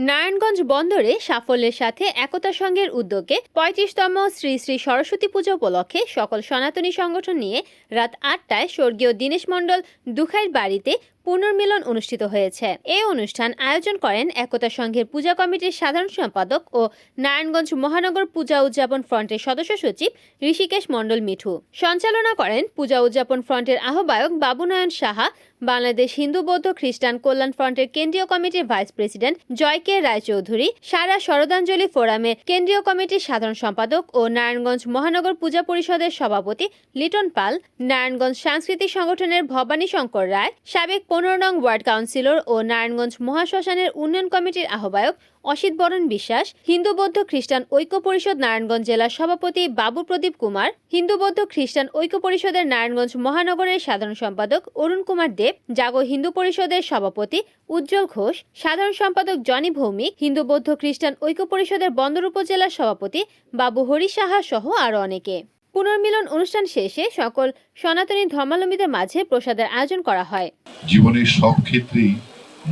নারায়ণগঞ্জ বন্দরে সাফল্যের সাথে একতা সংঘের উদ্যোগে পঁয়ত্রিশতম শ্রী শ্রী সরস্বতী পুজো উপলক্ষে সকল সনাতনী সংগঠন নিয়ে রাত আটটায় স্বর্গীয় দীনেশ মণ্ডল দুখাইর বাড়িতে পুনর্মিলন অনুষ্ঠিত হয়েছে। এই অনুষ্ঠান আয়োজন করেন একতা সংঘের পূজা কমিটির সাধারণ সম্পাদক ও নারায়ণগঞ্জ মহানগর পূজা উদযাপন ফ্রন্টের সদস্য সচিব ঋষিকেশ মণ্ডল মিঠু। সঞ্চালনা করেন পূজা উদযাপন ফ্রন্টের আহ্বায়ক বাবুনয়ন সাহা, বাংলাদেশ হিন্দু বৌদ্ধ খ্রিস্টান কল্যাণ ফ্রন্টের কেন্দ্রীয় কমিটির vice president Joy K Roychowdhury, সারা শরদাঞ্জলি ফোরামের কেন্দ্রীয় কমিটির সাধারণ সম্পাদক ও নারায়ণগঞ্জ মহানগর পূজা পরিষদের সভাপতি লিটন পাল, নারায়ণগঞ্জ সাংস্কৃতিক সংগঠনের ভবানী শঙ্কর রায়, সাবেক পনেরো নং ওয়ার্ড কাউন্সিলর ও নারায়ণগঞ্জ মহাশ্মশানের উন্নয়ন কমিটির আহ্বায়ক অসিত বরণ বিশ্বাস, হিন্দু বৌদ্ধ খ্রিস্টান ঐক্য পরিষদ নারায়ণগঞ্জ জেলার সভাপতি বাবু প্রদীপ কুমার, হিন্দু বৌদ্ধ খ্রিস্টান ঐক্য পরিষদের নারায়ণগঞ্জ মহানগরের সাধারণ সম্পাদক অরুণ কুমার দেব, জাগো হিন্দু পরিষদের সভাপতি উজ্জ্বল ঘোষ, সাধারণ সম্পাদক জনি ভৌমিক, হিন্দু বৌদ্ধ খ্রিস্টান ঐক্য পরিষদের বন্দর উপজেলার সভাপতি বাবু হরি সাহা সহ আরও অনেকে। পুনর্মিলন অনুষ্ঠান শেষে সকল সনাতনী ধর্মাবলম্বীদের মাঝে প্রসাদের আয়োজন করা হয়। জীবনের সব ক্ষেত্রেই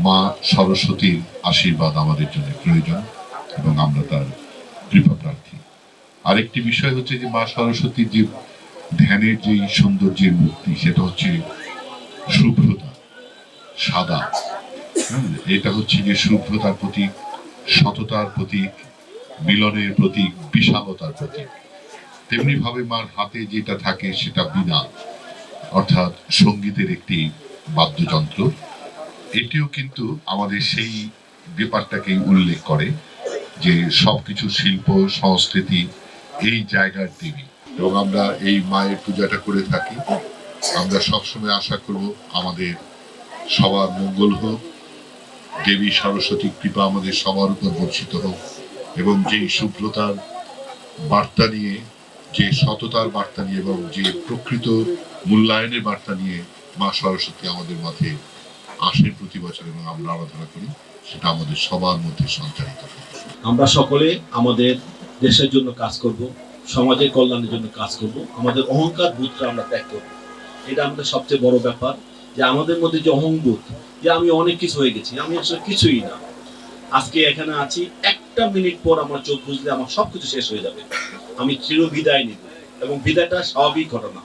মা সরস্বতীর আশীর্বাদ আমাদের জন্য প্রয়োজন এবং আমরা তার কৃপা প্রার্থী। আরেকটি বিষয় হচ্ছে যে মা সরস্বতীর যে ধ্যানের যে সৌন্দর্যের মূর্তি, সেটা হচ্ছে শুভ্রতা, সাদা। এটা হচ্ছে যে শুভ্রতার প্রতীক, সততার প্রতীক, মিলনের প্রতীক, বিশালতার প্রতীক। তেমনি ভাবে মার হাতে যেটা থাকে সেটা বিনা। অর্থাৎ সঙ্গীতের একটি বাদ্যযন্ত্র। এটিও কিন্তু আমাদের সেই ব্যাপারটাকেই উল্লেখ করে যে সবকিছু শিল্প, সংস্কৃতি এই জায়গার দেবী। এবং আমরা এই মায়ের পূজাটা করে থাকি। আমরা সবসময় আশা করব আমাদের সবার মঙ্গল হোক, দেবী সরস্বতী কৃপা আমাদের সবার উপর বর্ষিত হোক এবং যেই শুভ্রতার বার্তা নিয়ে যে সততার বার্তা নিয়ে এবং যে প্রকৃত মূল্যায়নের বার্তা নিয়ে মা সরস্বতী আমাদের মাঝে আসেন প্রতি বছর এবং আমরা আরাধনা করি, সেটা আমাদের সবার মধ্যে সঞ্চারিত আমরা সকলে আমাদের দেশের জন্য কাজ করব, সমাজের কল্যাণের জন্য কাজ করব, আমাদের অহংকার বোধটা আমরা ত্যাগ করব। এটা আমাদের সবচেয়ে বড় ব্যাপার যে আমাদের মধ্যে যে অহংবোধ, যে আমি অনেক কিছু হয়ে গেছি, আমি আসলে কিছুই না। আজকে এখানে আছি, একটা মিনিট পর আমার চোখ বুঝলে আমার সবকিছু শেষ হয়ে যাবে। আমি চির বিদায় নিব এবং বিদায়টা স্বাভাবিক ঘটনা।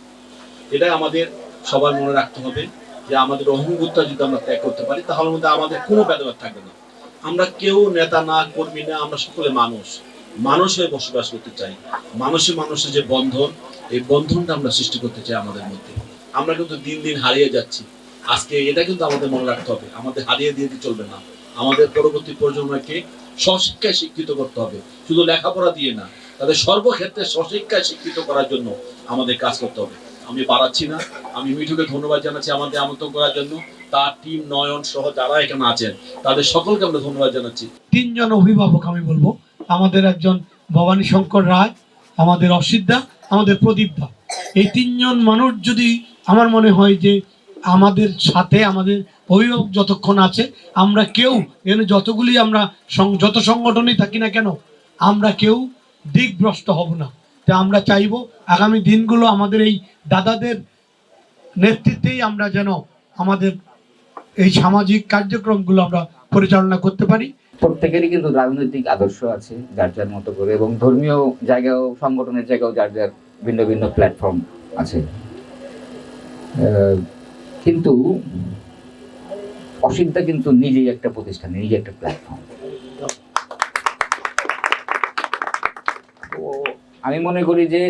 এটা আমাদের সবার মনে রাখতে হবে যে আমাদের অহংবোধটা যদি আমরা ত্যাগ করতে পারি, তাহলে মধ্যে আমাদের কোনো ভেদাভেদ থাকবে না। আমরা কেউ নেতা না, কর্মী না, আমরা সকলে মানুষ। মানুষ হয়ে বসবাস করতে চাই। মানুষে মানুষের যে বন্ধন, এই বন্ধনটা আমরা সৃষ্টি করতে চাই আমাদের মধ্যে। আমরা কিন্তু দিন দিন হারিয়ে যাচ্ছি। আজকে এটা কিন্তু আমাদের মনে রাখতে হবে। আমাদের হারিয়ে দিয়ে চলবে না। আমাদের পরবর্তী প্রজন্মকে স্বশিক্ষায় শিক্ষিত করতে হবে। শুধু লেখাপড়া দিয়ে না তাদের সর্বক্ষেত্রে স্বশিক্ষায় শিক্ষিত করার জন্য আমাদের কাজ করতে হবে। আমি বাড়াচ্ছি না। আমি মিঠুকে ধন্যবাদ জানাচ্ছি আমাদের আমন্ত্রণ করার জন্য। তার টিম, নয়ন সহ যারা এখানে আছেন, তাদের সকলকে আমরা ধন্যবাদ জানাচ্ছি। তিনজন অভিভাবক আমি বলব। আমাদের একজন ভবানী শঙ্কর রায়, আমাদের অসিদ্ধা আমাদের প্রদীপ প্রদীপদা এই তিনজন মানুষ যদি আমার মনে হয় যে আমাদের সাথে আমাদের অভিভাবক যতক্ষণ আছে, আমরা কেউ, এখানে যতগুলি আমরা যত সংগঠনেই থাকি না কেন, আমরা কেউ দিকভ্রষ্ট হব না। তা আমরা চাইব আগামী দিনগুলো আমাদের এই দাদাদের নেতৃত্বেই আমরা যেন আমাদের এই সামাজিক কার্যক্রমগুলো আমরা পরিচালনা করতে পারি। প্রত্যেকেরই কিন্তু রাজনৈতিক আদর্শ আছে, যার যার মতো করে, এবং ধর্মীয় জায়গাও, সংগঠনের জায়গাও যার যার ভিন্ন ভিন্ন প্ল্যাটফর্ম আছে। কিন্তু অসিদ্ধা কিন্তু নিজেই একটা প্রতিষ্ঠান, নিজেই একটা প্ল্যাটফর্ম তো আমি মনে করি যে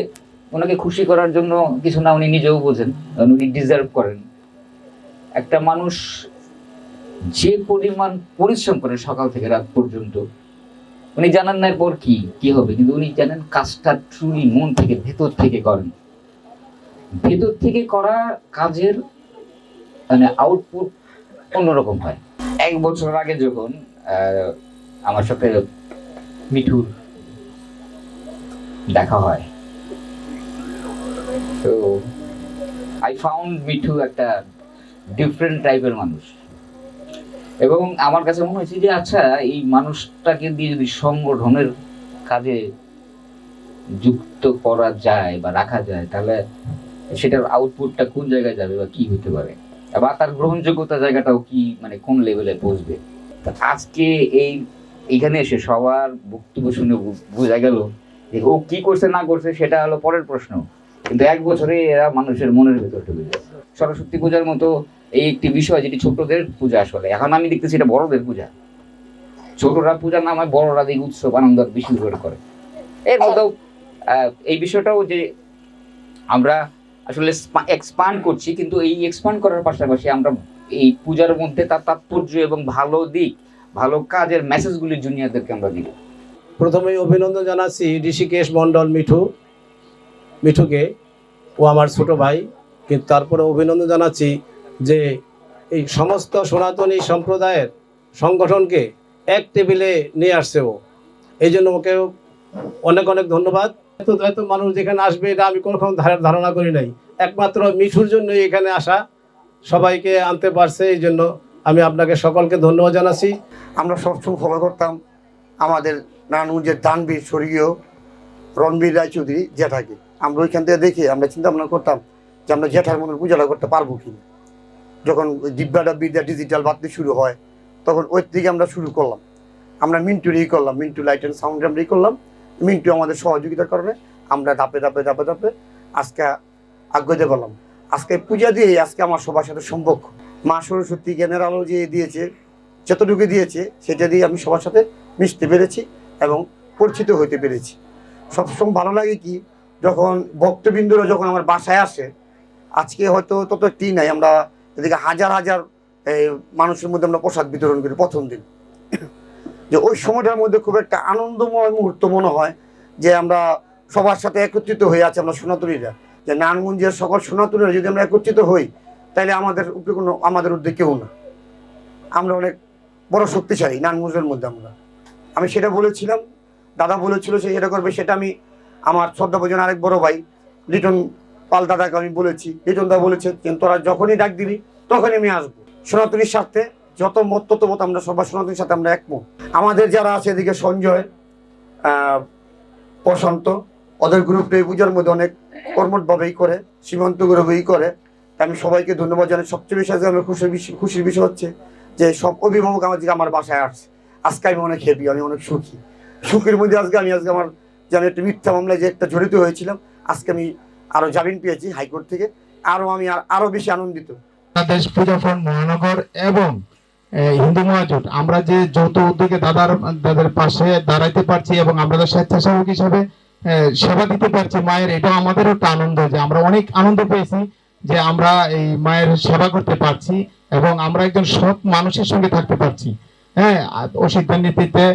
ওনাকে খুশি করার জন্য কিছু না উনি নিজেও বোঝেন উনি ডিজার্ভ করেন। একটা মানুষ যে পরিমাণ পরিশ্রম করে সকাল থেকে রাত পর্যন্ত, উনি জানান না এরপর কি কি হবে, কিন্তু উনি জানেন কাজটা ট্রুলি মন থেকে, ভেতর থেকে করেন। ভেতর থেকে করা কাজের মানে আউটপুট অন্যরকম হয়। এক বছর আগে যখন আমার সাথে মিঠুর দেখা হয়। তো আই ফাউন্ড মিঠু একটা ডিফারেন্ট টাইপের মানুষ। এবং আমার কাছে মনে হয়েছে যে আচ্ছা এই মানুষটাকে দিয়ে যদি সংগঠনের কাজে যুক্ত করা যায় বা রাখা যায়, তাহলে সেটার আউটপুটটা কোন জায়গায় যাবে বা কি হতে পারে? বা তার গ্রহণযোগ্যতা জায়গাটাও কি মানে কোন লেভেলে পৌঁছবে আজকে এই, এখানে এসে সবার বক্তব্য শুনে বোঝা গেল ও কি করছে না করছে সেটা হলো পরের প্রশ্ন। কিন্তু এক বছরে এরা মানুষের মনের ভেতর ঢুকে যায়। সরস্বতী পূজার মতো এই একটি বিষয় যেটি ছোটদের পূজা আসলে। এখন আমি দেখতেছি এটা বড়দের পূজা। ছোটরা পূজা নামায় বড়রা এই উৎসব আনন্দ বেশি করে করে। এর আহ, এই বিষয়টাও যে আমরা আসলে এক্সপান্ড করছি কিন্তু এই এক্সপান্ড করার পাশাপাশি আমরা এই পূজার মধ্যে তার তাৎপর্য এবং ভালো দিক ভালো কাজের মেসেজগুলি জুনিয়রদেরকে আমরা দিই প্রথমেই অভিনন্দন জানাচ্ছি ঋষিকেশ মণ্ডল মিঠু, মিঠুকে ও আমার ছোট ভাই। কিন্তু তারপরে অভিনন্দন জানাচ্ছি যে এই সমস্ত সনাতনী সম্প্রদায়ের সংগঠনকে এক টেবিলে নিয়ে আসছে ও। এই জন্য ওকে অনেক অনেক ধন্যবাদ। এত এত মানুষ যেখানে আসবে, এটা আমি কোনো ধারণা করি নাই। একমাত্র মিঠুর জন্যই এখানে আসা সবাইকে আনতে পারছে, এই জন্য আমি আপনাকে সকলকে ধন্যবাদ জানাচ্ছি। আমরা সবসময় ফলো করতাম আমাদের নারায়ণগঞ্জের দানবীর স্বর্গীয় রণবীর রায়চৌধুরী জ্যাঠাকে আমরা ওইখান থেকে দেখে, আমরা চিন্তা ভাবনা করতাম যে আমরা জ্যাঠার মতন পূজাটা করতে পারব কি যখন দিব্যাটা বিদ্যা ডিজিটাল বাড়তে শুরু হয়, তখন ওই থেকে আমরা শুরু করলাম। আমরা মিন্টুর ই করলাম, মিন্টু লাইট অ্যান্ড সাউন্ড ই করলাম। মিন্টু আমাদের সহযোগিতার কারণে আমরা ধাপে ধাপে ধাপে ধাপে আজকে আগ্রহতে করলাম আজকে পূজা দিয়ে আজকে আমার সবার সাথে সম্পর্ক। মা সরস্বতী জ্ঞানের আলো যে দিয়েছে, যতটুকু দিয়েছে, সেটা দিয়ে আমি সবার সাথে মিশতে পেরেছি। এবং পরিচিত হতে পেরেছি। সবসময় ভালো লাগে কি, যখন ভক্তবৃন্দরা যখন আমার বাসায় আসে, আজকে হয়তো তত একটি নাই, আমরা এদিকে হাজার হাজার মানুষের মধ্যে আমরা প্রসাদ বিতরণ করি প্রথম দিন। যে ওই সময়টার মধ্যে খুব একটা আনন্দময় মুহূর্ত মনে হয় যে আমরা সবার সাথে একত্রিত হয়ে আছি আমরা সোনাতলীরা যে নারায়ণগঞ্জের সকল সোনাতলীরা যদি আমরা একত্রিত হই, তাহলে আমাদের উপরে কোনো, আমাদের উদ্যোগ কেউ না। আমরা অনেক বড় শক্তিশালী নানমুজের মধ্যে আমরা। আমি সেটা বলেছিলাম, দাদা বলেছিল সে এটা করবে সেটা আমি আমার শ্রদ্ধাভোজন আরেক বড় ভাই, লিটন পাল দাদাকে আমি বলেছি। লিটন দা বলেছে কিন্তু তোরা যখনই ডাক দিবি, তখনই আমি আসব। সনাতনীর স্বার্থে যত মত, তত মত আমরা সবাই সনাতনীর সাথে আমরা একমত। আমাদের যারা আছে এদিকে সঞ্জয় প্রশান্ত, ওদের গ্রুপটা এই পূজার মধ্যে অনেক কর্মঠভাবেই করে, সীমান্ত গ্রুপেই করে। আমি সবাইকে ধন্যবাদ জানাই। সবচেয়ে বেশি আমার খুশির বিষয় খুশির বিষয় হচ্ছে যে, সব অভিভাবক আমার আমার বাসায় আসছে। আজকে আমি অনেক হ্যাপি আমি অনেক সুখী। সুখের মধ্যে আজকে আমি, আজকে আমার যেন একটা মিথ্যা মামলায় যে একটা জড়িত হয়েছিলাম, আজকে আমি আরও জামিন পেয়েছি হাইকোর্ট থেকে। আরও আমি আর- আরও বেশি আনন্দিত। বাংলাদেশ পূজা ফ্রন্ট মহানগর এবং হিন্দু মহাজোট, আমরা যে যৌথ উদ্যোগে দাদার দাদার পাশে দাঁড়াইতে পারছি এবং আমরা স্বেচ্ছাসেবক হিসাবে সেবা দিতে পারছি মায়ের এটা আমাদেরও একটা আনন্দ যে আমরা অনেক আনন্দ পেয়েছি যে আমরা এই মায়ের সেবা করতে পারছি এবং আমরা একজন সৎ মানুষের সঙ্গে থাকতে পারছি। হ্যাঁ আর অসিদ্ধার নেতৃত্বে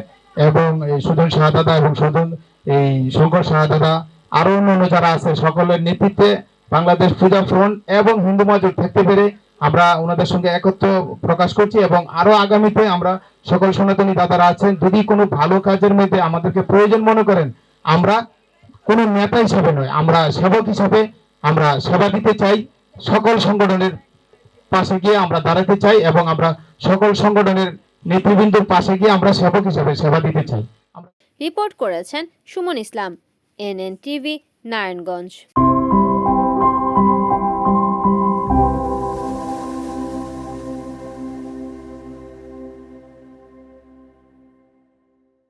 এবং এই সুজন সাহা দাদা এবং সুজন, এই শঙ্কর সাহা দাদা আরও অন্যান্য যারা আছে, সকলের নেতৃত্বে বাংলাদেশ পূজা ফ্রন্ট এবং হিন্দু মহাজোট থাকতে পেরে আমরা ওনাদের সঙ্গে একত্র প্রকাশ করছি এবং আরও আগামীতে আমরা সকল সনাতনী দাদারা আছেন, যদি কোনো ভালো কাজের মধ্যে আমাদেরকে প্রয়োজন মনে করেন, আমরা কোনো নেতা হিসাবে নয়, আমরা সেবক হিসাবে আমরা সেবা দিতে চাই, সকল সংগঠনের পাশে গিয়ে আমরা দাঁড়াতে চাই এবং আমরা সকল সংগঠনের নেতৃবৃন্দর পাশে গিয়ে আমরা সেবক হিসেবে সেবা দিতে চাই। রিপোর্ট করেছেন সুমন ইসলাম, এনএন টিভি, নারায়ণগঞ্জ।